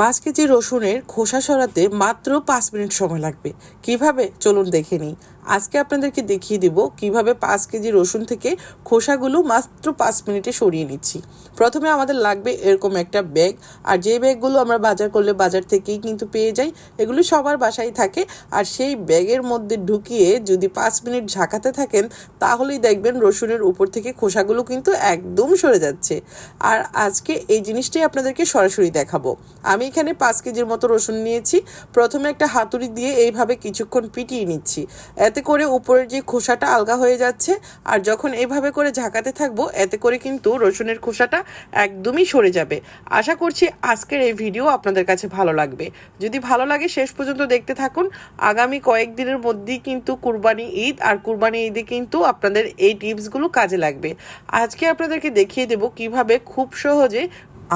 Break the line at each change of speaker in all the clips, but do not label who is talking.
পাঁচ কেজি রসুনের খোসা সরাতে মাত্র পাঁচ মিনিট সময় লাগবে। কীভাবে? চলুন দেখে নিই। আজকে আপনাদেরকে দেখিয়ে দেব কীভাবে পাঁচ কেজি রসুন থেকে খোসাগুলো মাত্র পাঁচ মিনিটে সরিয়ে নিচ্ছি। প্রথমে আমাদের লাগবে এরকম একটা ব্যাগ, আর যে ব্যাগগুলো আমরা বাজার করলে বাজার থেকেই কিন্তু পেয়ে যাই, এগুলো সবার বাসায় থাকে। আর সেই ব্যাগের মধ্যে ঢুকিয়ে যদি পাঁচ মিনিট ঝাঁকাতে থাকেন, তাহলেই দেখবেন রসুনের উপর থেকে খোসাগুলো কিন্তু একদম সরে যাচ্ছে। আর আজকে এই জিনিসটাই আপনাদেরকে সরাসরি দেখাবো। আমি এখানে পাঁচ কেজির মতো রসুন নিয়েছি। প্রথমে একটা হাতুড়ি দিয়ে এইভাবে কিছুক্ষণ পিটিয়ে নিচ্ছি। এতে করে উপরের যে খোসাটা আলগা হয়ে যাচ্ছে, আর যখন এইভাবে করে ঝাঁকাতে থাকব, এতে করে কিন্তু রসুনের খোসাটা একদমই সরে যাবে। আশা করছি আজকের এই ভিডিও আপনাদের কাছে ভালো লাগবে। যদি ভালো লাগে, শেষ পর্যন্ত দেখতে থাকুন। আগামী কয়েকদিনের মধ্যেই কিন্তু কুরবানি ঈদ, আর কুরবানি ঈদে কিন্তু আপনাদের এই টিপসগুলো কাজে লাগবে। আজকে আপনাদেরকে দেখিয়ে দেব কীভাবে খুব সহজে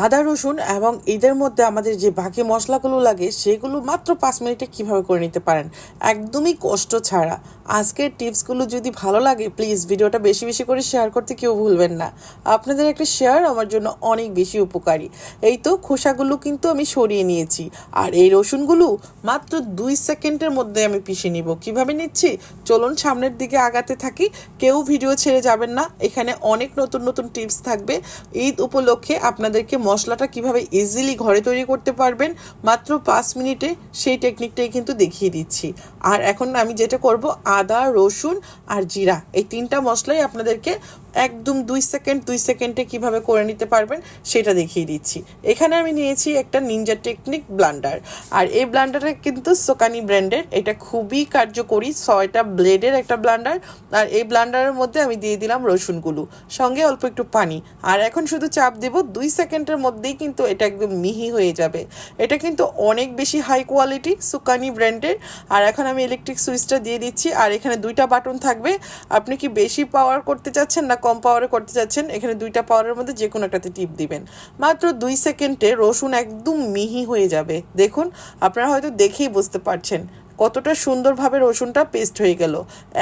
আদা, রসুন এবং এদের মধ্যে আমাদের যে বাকি মশলাগুলো লাগে, সেগুলো মাত্র পাঁচ মিনিটে কীভাবে করে নিতে পারেন? একদমই কষ্ট ছাড়া। আজকের টিপসগুলো যদি ভালো লাগে প্লিজ ভিডিওটা বেশি বেশি করে শেয়ার করতে কেউ ভুলবেন না। আপনাদের একটা শেয়ার আমার জন্য অনেক বেশি উপকারী। এই তো খোসাগুলো কিন্তু আমি সরিয়ে নিয়েছি। আর এই রসুনগুলো মাত্র দুই সেকেন্ডের মধ্যে আমি পিষে নিব। কীভাবে নিচ্ছি? চলুন সামনের দিকে আগাতে থাকি। কেউ ভিডিও ছেড়ে যাবেন না। এখানে অনেক নতুন নতুন টিপস থাকবে। ঈদ উপলক্ষে আপনাদেরকে মশলাটা কীভাবে ইজিলি ঘরে তৈরি করতে পারবেন, মাত্র পাঁচ মিনিটে সেই টেকনিকটাই কিন্তু দেখিয়ে দিচ্ছি। আর এখন আমি যেটা করব আদা রসুন আর জিরা। এই তিনটা মশলাই আপনাদেরকে একদম দুই সেকেন্ড, দুই সেকেন্ডে কীভাবে করে নিতে পারবেন সেটা দেখিয়ে দিচ্ছি। এখানে আমি নিয়েছি একটা নিনজা টেকনিক ব্লান্ডার আর এই ব্লান্ডারটা কিন্তু সোকানি ব্র্যান্ডের এটা খুবই কার্যকরী ছয়টা ব্লেডের একটা ব্লান্ডার আর এই ব্লান্ডারের মধ্যে আমি দিয়ে দিলাম রসুনগুলো সঙ্গে অল্প একটু পানি। আর এখন শুধু চাপ দেব, দুই সেকেন্ডের মধ্যেই কিন্তু এটা একদম মিহি হয়ে যাবে। এটা কিন্তু অনেক বেশি হাই কোয়ালিটি সুকানি ব্র্যান্ডের আর এখন আমি ইলেকট্রিক সুইচটা দিয়ে দিচ্ছি। আর এখানে দুইটা বাটন থাকবে। আপনি কি বেশি পাওয়ার করতে চাচ্ছেন না কম পাওয়ারে করতে চাচ্ছেন এখানে দুইটা পাওয়ারের মধ্যে যে কোনো একটাতে টিপ দিবেন। মাত্র দুই সেকেন্ডে রসুন একদম মিহি হয়ে যাবে। দেখুন, আপনারা হয়তো দেখেই বুঝতে পারছেন কতটা সুন্দরভাবে রসুনটা পেস্ট হয়ে গেল।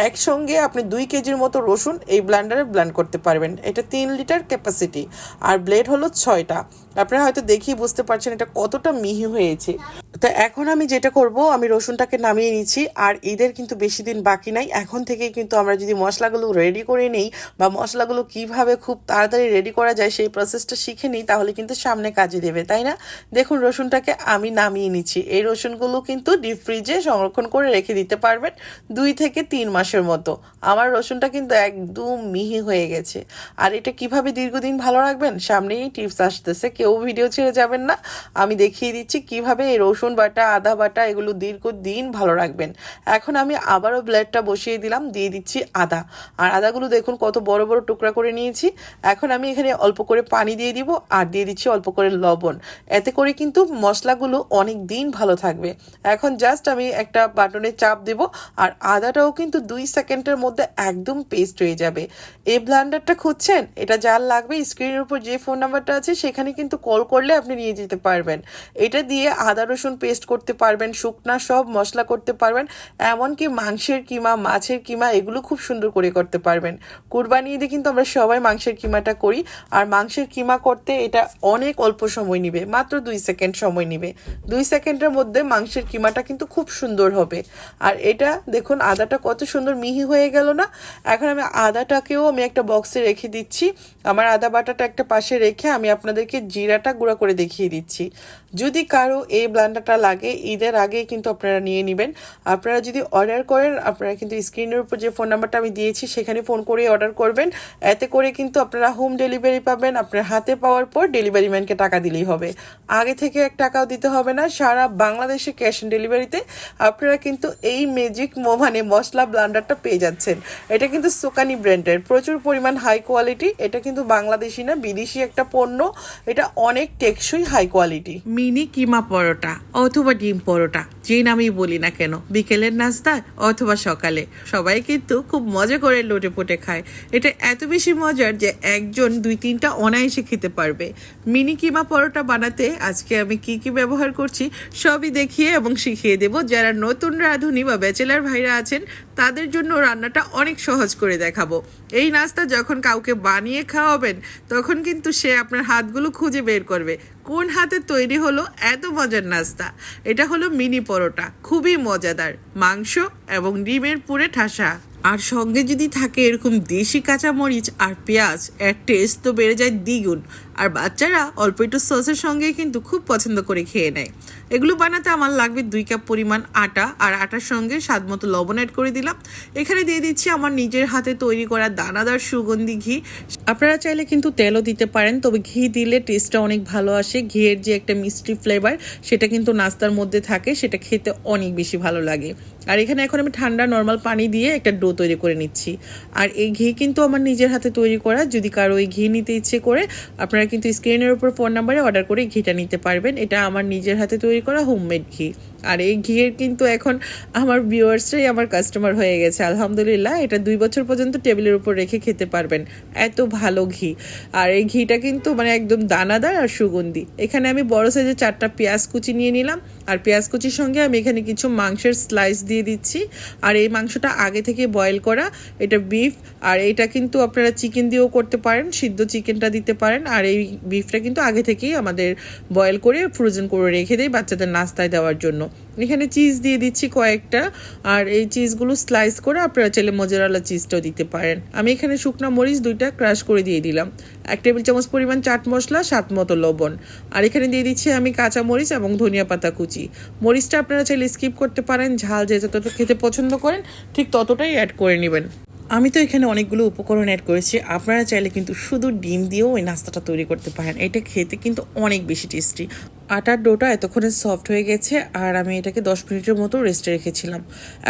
একসঙ্গে আপনি দুই কেজির মতো রসুন এই ব্লান্ডারে ব্লান্ড করতে পারবেন। এটা তিন লিটার ক্যাপাসিটি আর ব্লেড হলো ছয়টা। আপনারা হয়তো দেখেই বুঝতে পারছেন এটা কতটা মিহি হয়েছে। তো এখন আমি যেটা করব, আমি রসুনটাকে নামিয়ে নিচ্ছি, আর ঈদের কিন্তু বেশি দিন বাকি নাই। এখন থেকেই কিন্তু আমরা যদি মশলাগুলো রেডি করে নিই বা মশলাগুলো কীভাবে খুব তাড়াতাড়ি রেডি করা যায় সেই প্রসেসটা শিখে নিই, তাহলে কিন্তু সামনে কাজে দেবে, তাই না? দেখুন, রসুনটাকে আমি নামিয়ে নিচ্ছি। এই রসুনগুলো কিন্তু ডিপ ফ্রিজে সংরক্ষণ করে রেখে দিতে পারবেন দুই থেকে তিন মাসের মতো। আমার রসুনটা কিন্তু একদম মিহি হয়ে গেছে। আর এটা কীভাবে দীর্ঘদিন ভালো রাখবেন? সামনেই টিপস আসতেছে। কেউ ভিডিও ছেড়ে যাবেন না। আমি দেখিয়ে দিচ্ছি কীভাবে এই রসুন বাটা, আদা বাটা এগুলো দীর্ঘদিন ভালো রাখবেন। এখন আমি আবারও ব্লেডটা বসিয়ে দিলাম, দিয়ে দিচ্ছি আদা। আর আদাগুলো দেখুন কত বড় বড় টুকরা করে নিয়েছি। এখন আমি এখানে অল্প করে পানি দিয়ে দিব আর দিয়ে দিচ্ছি অল্প করে লবণ। এতে করে কিন্তু মশলাগুলো অনেক দিন ভালো থাকবে। এখন জাস্ট আমি একটা বাটনে চাপ দেব আর আদাটাও কিন্তু দুই সেকেন্ডের মধ্যে একদম পেস্ট হয়ে যাবে। এই ব্লান্ডারটা খুঁজছেন? এটা যার লাগবে স্ক্রিনের উপর যে ফোন নাম্বারটা আছে, সেখানে কিন্তু কল করলে আপনি নিয়ে যেতে পারবেন। এটা দিয়ে আদা, রসুন পেস্ট করতে পারবেন, শুকনা সব মশলা করতে পারবেন, এমনকি মাংসের কিমা, মাছের কিমা, এগুলো খুব সুন্দর করে করতে পারবেন। কুরবানি ঈদে কিন্তু আমরা সবাই মাংসের কিমাটা করি, আর মাংসের কিমা করতে এটা অনেক অল্প সময় নিবে, মাত্র দুই সেকেন্ড সময় নিবে। দুই সেকেন্ডের মধ্যে মাংসের কিমাটা কিন্তু খুব সুন্দর হবে। আর এটা দেখুন, আদাটা কত সুন্দর মিহি হয়ে গেল না? এখন আমি আদাটাকেও আমি একটা বক্সে রেখে দিচ্ছি। আমার আদা বাটাটা একটা পাশে রেখে আমি আপনাদেরকে জিরাটা গুঁড়া করে দেখিয়ে দিচ্ছি। যদি কারও এই ব্লান্ডারটা লাগে, ঈদের আগে কিন্তু আপনারা নিয়ে নেবেন। আপনারা যদি অর্ডার করেন, আপনারা কিন্তু স্ক্রিনের উপর যে ফোন নাম্বারটা আমি দিয়েছি, সেখানে ফোন করে অর্ডার করবেন। এতে করে কিন্তু আপনারা হোম ডেলিভারি পাবেন, আপনার হাতে পাওয়ার পর ডেলিভারি ম্যানকে টাকা দিলেই হবে। আগে থেকে এক টাকাও দিতে হবে না, সারা বাংলাদেশে ক্যাশ অন ডেলিভারিতে আপনারা কিন্তু এই ম্যাজিক মানে মশলা ব্লান্ডারটা পেয়ে যাচ্ছেন। এটা কিন্তু সোকানি ব্র্যান্ডের, প্রচুর পরিমাণ হাই কোয়ালিটি এটা কিন্তু বাংলাদেশি না, বিদেশি একটা পণ্য, এটা অনেক টেকসই high quality mini keema paratha. অথবা ডিম পরোটা, যে নামেই বলি না কেন, বিকেলের নাস্তা অথবা সকালে। সবাই কিন্তু খুব মজা করে লোটে পোটে খায়। এটা এত বেশি মজার যে একজন দুই তিনটা অনায়াসে খেতে পারবে। মিনি কিমা পরোটা বানাতে আজকে আমি কি কি ব্যবহার করছি সবই দেখিয়ে এবং শিখিয়ে দেব। যারা নতুন রাঁধুনি বা ব্যাচেলার ভাইরা আছেন তাদের জন্য রান্নাটা অনেক সহজ করে দেখাবো। এই নাস্তা যখন কাউকে বানিয়ে খাওয়াবেন, তখন কিন্তু সে আপনার হাতগুলো খুঁজে বের করবে। কোন হাতে তৈরি হলো এত মজার নাস্তা? এটা হলো মিনি পরোটা, খুবই মজাদার। মাংস এবং ডিমের পুরে ঠাসা। আর সঙ্গে যদি থাকে এরকম দেশি কাঁচামরিচ আর পেঁয়াজ, এর টেস্ট তো বেড়ে যায় দ্বিগুণ। আর বাচ্চারা অল্প একটু সসের সঙ্গে কিন্তু খুব পছন্দ করে খেয়ে নেয়। এগুলো বানাতে আমার লাগবে দুই কাপ পরিমাণ আটা আর আটার সঙ্গে স্বাদ মতো লবণ অ্যাড করে দিলাম। এখানে দিয়ে দিচ্ছি আমার নিজের হাতে তৈরি করা দানাদার সুগন্ধি ঘি। আপনারা চাইলে কিন্তু তেলও দিতে পারেন, তবে ঘি দিলে টেস্টটা অনেক ভালো আসে। ঘিয়ের যে একটা মিষ্টি ফ্লেভার সেটা কিন্তু নাস্তার মধ্যে থাকে, সেটা খেতে অনেক বেশি ভালো লাগে। আর এখানে এখন আমি ঠান্ডা নর্মাল পানি দিয়ে একটা ডো তৈরি করে নিচ্ছি। আর এই ঘি কিন্তু আমার নিজের হাতে তৈরি করা, যদি কারও এই ঘি নিতে ইচ্ছে করে, আপনারা কিন্তু স্ক্রিনের উপর ফোন নাম্বারে অর্ডার করে ঘিটা নিতে পারবেন। এটা আমার নিজের হাতে তৈরি করা হোমমেড ঘি। আর এই ঘিয়ের কিন্তু এখন আমার ভিউয়ার্সরাই আমার কাস্টমার হয়ে গেছে। আলহামদুলিল্লাহ, এটা দুই বছর পর্যন্ত টেবিলের উপর রেখে খেতে পারবেন। এত ভালো ঘি। আর এই ঘিটা কিন্তু মানে একদম দানাদার আর সুগন্ধি। এখানে আমি বড় সাইজের চারটা পেঁয়াজ কুচি নিয়ে নিলাম। আর পেঁয়াজ কুচির সঙ্গে আমি এখানে কিছু মাংসের স্লাইস দিয়ে দিচ্ছি। আর এই মাংসটা আগে থেকে বয়েল করা, এটা বিফ আর এটা কিন্তু আপনারা চিকেন দিয়েও করতে পারেন, সিদ্ধ চিকেনটা দিতে পারেন। আর এই বিফটা কিন্তু আগে থেকেই আমাদের বয়েল করে ফ্রোজেন করে রেখে দেয় বাচ্চাদের নাস্তায় দেওয়ার জন্য। এখানে চিজ দিয়ে দিচ্ছি কয়েকটা, আর এই চিজগুলো স্লাইস করে আপনারা চাইলে মজারালা চিজটাও দিতে পারেন। আমি এখানে শুকনো মরিচ দুইটা ক্রাশ করে দিয়ে দিলাম। এক টেবিল চামচ পরিমাণ চাট মশলা, স্বাদ মতো লবণ। আর এখানে দিয়ে দিচ্ছি আমি কাঁচা মরিচ এবং ধনিয়া পাতা কুচি। মরিচটা আপনারা চাইলে স্কিপ করতে পারেন, ঝাল যে যতটা খেতে পছন্দ করেন, ঠিক ততটাই অ্যাড করে নেবেন। আমি তো এখানে অনেকগুলো উপকরণ অ্যাড করেছি, আপনারা চাইলে কিন্তু শুধু ডিম দিয়েও ওই নাস্তাটা তৈরি করতে পারেন। এটা খেতে কিন্তু অনেক বেশি টেস্টি আটার ডোটা এতক্ষণে সফট হয়ে গেছে আর আমি এটাকে দশ মিনিটের মতো রেস্টে রেখেছিলাম।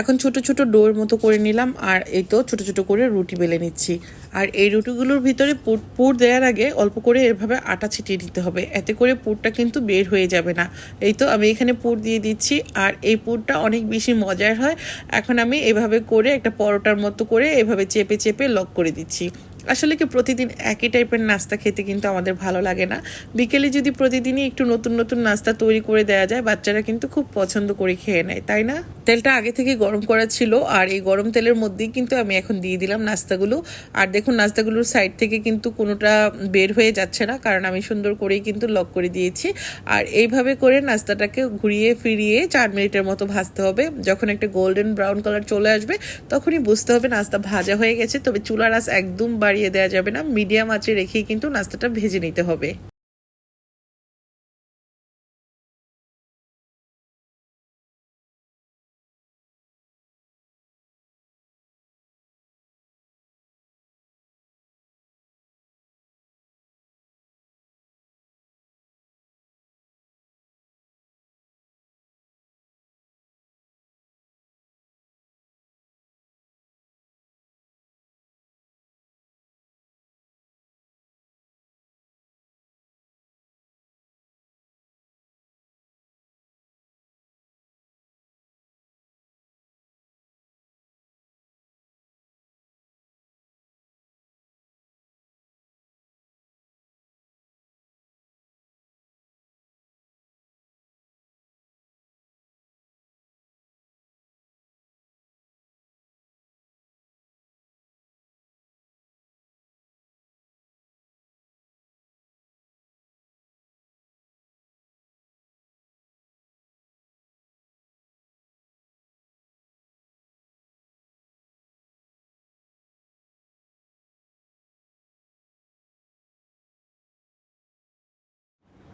এখন ছোট ছোট ডোর মতো করে নিলাম আর এই তো ছোট ছোট করে রুটি বেলে নিচ্ছি। আর এই রুটিগুলোর ভিতরে পুর পুর দেওয়ার আগে অল্প করে এভাবে আটা ছিটিয়ে দিতে হবে। এতে করে পুরটা কিন্তু বের হয়ে যাবে না। এই তো আমি এখানে পুর দিয়ে দিচ্ছি আর এই পুরটা অনেক বেশি মজার হয়। এখন আমি এভাবে করে একটা পরোটার মতো করে এভাবে চেপে চেপে লক করে দিচ্ছি। আসলে কি প্রতিদিন একই টাইপের নাস্তা খেতে কিন্তু আমাদের ভালো লাগে না। বিকেলে যদি প্রতিদিনই একটু নতুন নতুন নাস্তা তৈরি করে দেওয়া যায়, বাচ্চারা কিন্তু খুব পছন্দ করে খেয়ে নেয়, তাই না? তেলটা আগে থেকে গরম করা ছিল, আর এই গরম তেলের মধ্যেই কিন্তু আমি এখন দিয়ে দিলাম নাস্তাগুলো। আর দেখুন, নাস্তাগুলোর সাইড থেকে কিন্তু কোনোটা বের হয়ে যাচ্ছে না, কারণ আমি সুন্দর করেই কিন্তু লক করে দিয়েছি। আর এইভাবে করে নাস্তাটাকে ঘুরিয়ে ফিরিয়ে চার মিনিটের মতো ভাজতে হবে। যখন একটা গোল্ডেন ব্রাউন কালার চলে আসবে, তখনই বুঝতে হবে নাস্তা ভাজা হয়ে গেছে। তবে চুলার আঁচ একদম বাড়িয়ে দেওয়া যাবে না। মিডিয়াম আঁচে রেখেই কিন্তু নাস্তাটা ভেজে নিতে হবে।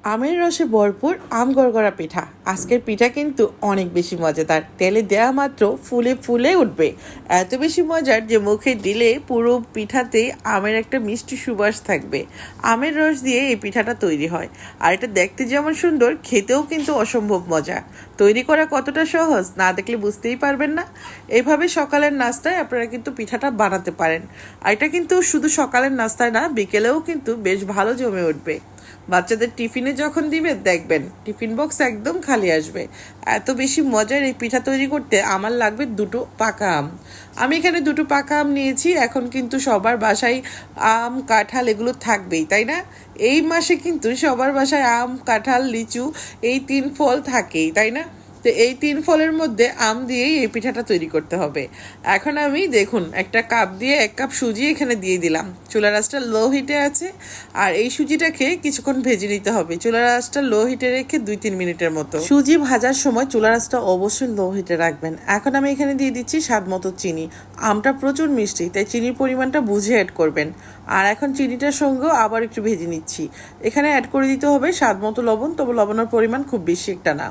আমের রসে ভরপুর আম গড়গড়া পিঠা। আজকের পিঠা কিন্তু অনেক বেশি মজাদার। তেলে দেওয়া মাত্র ফুলে ফুলে উঠবে। এত বেশি মজার যে মুখে দিলে পুরো পিঠাতে আমের একটা মিষ্টি সুবাস থাকবে। আমের রস দিয়ে এই পিঠাটা তৈরি হয়। আর এটা দেখতে যেমন সুন্দর, খেতেও কিন্তু অসম্ভব মজা তৈরি করা কতটা সহজ না দেখলে বুঝতেই পারবেন না। এভাবে সকালের নাস্তায় আপনারা কিন্তু পিঠাটা বানাতে পারেন। আর এটা কিন্তু শুধু সকালের নাস্তায় না, বিকেলেও কিন্তু বেশ ভালো জমে উঠবে। বাচ্চাদের টিফিনে যখন দিবে, দেখবেন টিফিন বক্স একদম খালি আসবে। এত বেশি মজার এই পিঠা তৈরি করতে আমার লাগবে দুটো পাকা আম। আমি এখানে দুটো পাকা আম নিয়েছি, এখন কিন্তু সবার বাসায় আম, কাঁঠাল এগুলো থাকবেই, তাই না? এই মাসে কিন্তু সবার বাসায় আম, কাঁঠাল, লিচু এই তিন ফল থাকেই, তাই না? তো এই তিন ফলের মধ্যে আম দিয়েই এই পিঠাটা তৈরি করতে হবে। এখন আমি, দেখুন, একটা কাপ দিয়ে এক কাপ সুজি এখানে দিয়ে দিলাম। চুলা রাসটা লো হিটে আছে, আর এই সুজিটাকে কিছুক্ষণ ভেজে নিতে হবে। চুলা রাসটা লো হিটে রেখে দুই তিন মিনিটের মতো। সুজি ভাজার সময় চুলা রাসটা অবশ্যই লো হিটে রাখবেন। এখন আমি এখানে দিয়ে দিচ্ছি স্বাদ মতো চিনি। আমটা প্রচুর মিষ্টি, তাই চিনির পরিমাণটা বুঝে অ্যাড করবেন। আর এখন চিনিটার সঙ্গেও আবার একটু ভেজে নিচ্ছি। এখানে অ্যাড করে দিতে হবে স্বাদ মতো লবণ, তবে লবণের পরিমাণ খুব বেশি একটা না।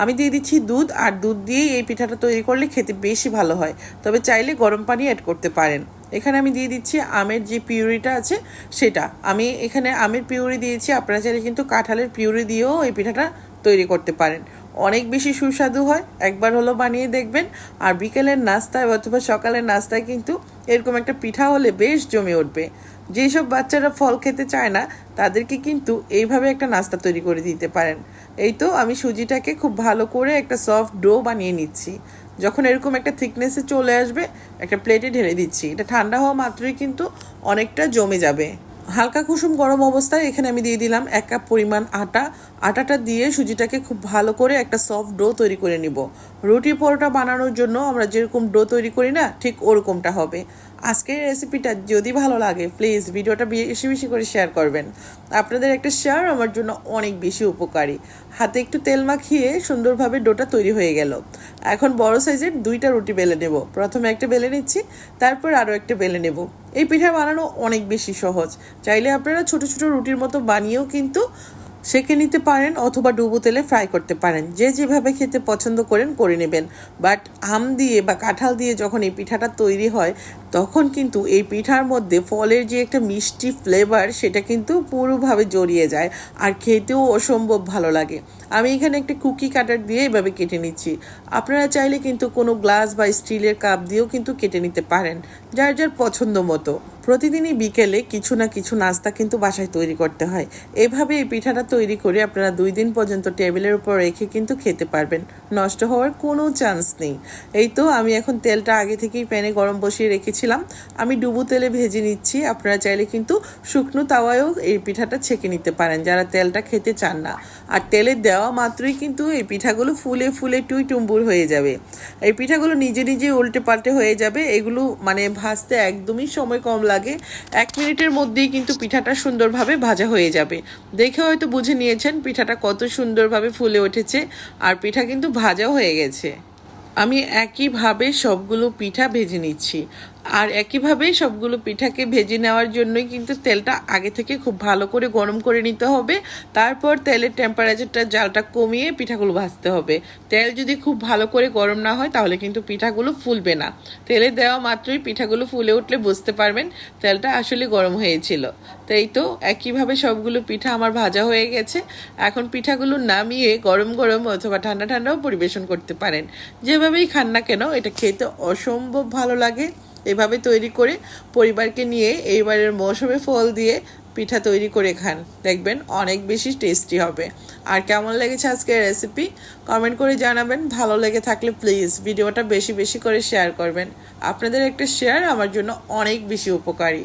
আমি দিয়ে দিচ্ছি দুধ আর দুধ দিয়েই এই পিঠাটা তৈরি করলে খেতে বেশি ভালো হয়। তবে চাইলে গরম পানি অ্যাড করতে পারেন। এখানে আমি দিয়ে দিচ্ছি আমের যে পিউরিটা আছে সেটা। আমি এখানে আমের পিউরি দিয়েছি, আপনারা চাইলে কিন্তু কাঁঠালের পিউরি দিয়েও এই পিঠাটা তৈরি করতে পারেন। অনেক বেশি সুস্বাদু হয়, একবার হলো বানিয়ে দেখবেন। আর বিকেলের নাস্তায় অথবা সকালের নাস্তায় কিন্তু এরকম একটা পিঠা হলে বেশ জমে উঠবে। যেসব বাচ্চারা ফল খেতে চায় না, তাদেরকে কিন্তু এইভাবে একটা নাস্তা তৈরি করে দিতে পারেন। এই তো আমি সুজিটাকে খুব ভালো করে একটা সফট ডো বানিয়ে নিচ্ছি। যখন এরকম একটা থিকনেসে চলে আসবে, একটা প্লেটে ঢেলে দিচ্ছি। এটা ঠান্ডা হওয়া মাত্রই কিন্তু অনেকটা জমে যাবে। হালকা কুসুম গরম অবস্থায় এখানে আমি দিয়ে দিলাম এক কাপ পরিমাণ আটা। আটাটা দিয়ে সুজিটাকে খুব ভালো করে একটা সফট ডো তৈরি করে নিব। রুটি পরোটা বানানোর জন্য আমরা যেরকম ডো তৈরি করি না, ঠিক ওরকমটা হবে। আজকের রেসিপিটা যদি ভালো লাগে প্লিজ ভিডিওটা বেশি বেশি করে শেয়ার করবেন। আপনাদের একটা শেয়ার আমার জন্য অনেক বেশি উপকারী। হাতে একটু তেল মাখিয়ে সুন্দরভাবে ডোটা তৈরি হয়ে গেল। এখন বড় সাইজের দুইটা রুটি বেলে নেব। প্রথমে একটা বেলে নিচ্ছি, তারপর আরও একটা বেলে নেব। এই পিঠা বানানো অনেক বেশি সহজ। চাইলে আপনারা ছোট ছোট রুটির মতো বানিয়েও কিন্তু সেঁকে নিতে পারেন অথবা ডুবো তেলে ফ্রাই করতে পারেন। যে যেভাবে খেতে পছন্দ করেন, করে নেবেন। বাট আম দিয়ে বা কাঁঠাল দিয়ে যখন এই পিঠাটা তৈরি হয়, তখন কিন্তু এই পিঠার মধ্যে ফলের যে একটা মিষ্টি ফ্লেভার সেটা কিন্তু পুরোভাবে জড়িয়ে যায় আর খেতেও অসম্ভব ভালো লাগে। আমি এখানে একটা কুকি কাটার দিয়ে এভাবে কেটে নিচ্ছি। আপনারা চাইলে কিন্তু কোনো গ্লাস বা স্টিলের কাপ দিয়েও কিন্তু কেটে নিতে পারেন, যার যার পছন্দ মতো। প্রতিদিনই বিকেলে কিছু না কিছু নাস্তা কিন্তু বাসায় তৈরি করতে হয়। এভাবে এই পিঠাটা তৈরি করে আপনারা দুই দিন পর্যন্ত টেবিলের উপর রেখে কিন্তু খেতে পারবেন। নষ্ট হওয়ার কোনো চান্স নেই। এই তো আমি এখন তেলটা আগে থেকেই প্যানে গরম বসিয়ে রেখেছিলাম। আমি ডুবু তেলে ভেজে নিচ্ছি। আপনারা চাইলে কিন্তু শুকনো তাওয়ায়ও এই পিঠাটা ছেঁকে নিতে পারেন যারা তেলটা খেতে চান না। আর তেলে দেওয়া মাত্রই কিন্তু এই পিঠাগুলো ফুলে ফুলে টুই টুম্বুর হয়ে যাবে। এই পিঠাগুলো নিজে নিজে উল্টে পাল্টে হয়ে যাবে। এগুলো মানে ভাজতে একদমই সময় কম লাগে এক মিনিটের মধ্যেই কিন্তু পিঠাটা সুন্দরভাবে ভাজা হয়ে যাবে। দেখে হয়তো বুঝে নিয়েছেন পিঠাটা কত সুন্দরভাবে ফুলে উঠেছে আর পিঠা কিন্তু ভাজাও হয়ে গেছে। আমি একইভাবে সবগুলো পিঠা ভেজে নিচ্ছি। আর একইভাবে সবগুলো পিঠাকে ভেজে নেওয়ার জন্যই কিন্তু তেলটা আগে থেকে খুব ভালো করে গরম করে নিতে হবে। তারপর তেলের টেম্পারেচারটা জালটা কমিয়ে পিঠাগুলো ভাজতে হবে। তেল যদি খুব ভালো করে গরম না হয়, তাহলে কিন্তু পিঠাগুলো ফুলবে না। তেলে দেওয়া মাত্রই পিঠাগুলো ফুলে উঠলে বুঝতে পারবেন তেলটা আসলে গরম হয়েছিল। তাই তো একইভাবে সবগুলো পিঠা আমার ভাজা হয়ে গেছে। এখন পিঠাগুলো নামিয়ে গরম গরম অথবা ঠান্ডা ঠান্ডাও পরিবেশন করতে পারেন। যেভাবেই খান না কেন, এটা খেতে অসম্ভব ভালো লাগে। এভাবে তৈরি করে পরিবারকে নিয়ে এইবারের মৌসুমে ফল দিয়ে পিঠা তৈরি করে খান। দেখবেন অনেক বেশি টেস্টি হবে। আর কেমন লেগেছে আজকের রেসিপি কমেন্ট করে জানাবেন। ভালো লেগে থাকলে প্লিজ ভিডিওটা বেশি বেশি করে শেয়ার করবেন। আপনাদের একটা শেয়ার আমার জন্য অনেক বেশি উপকারী।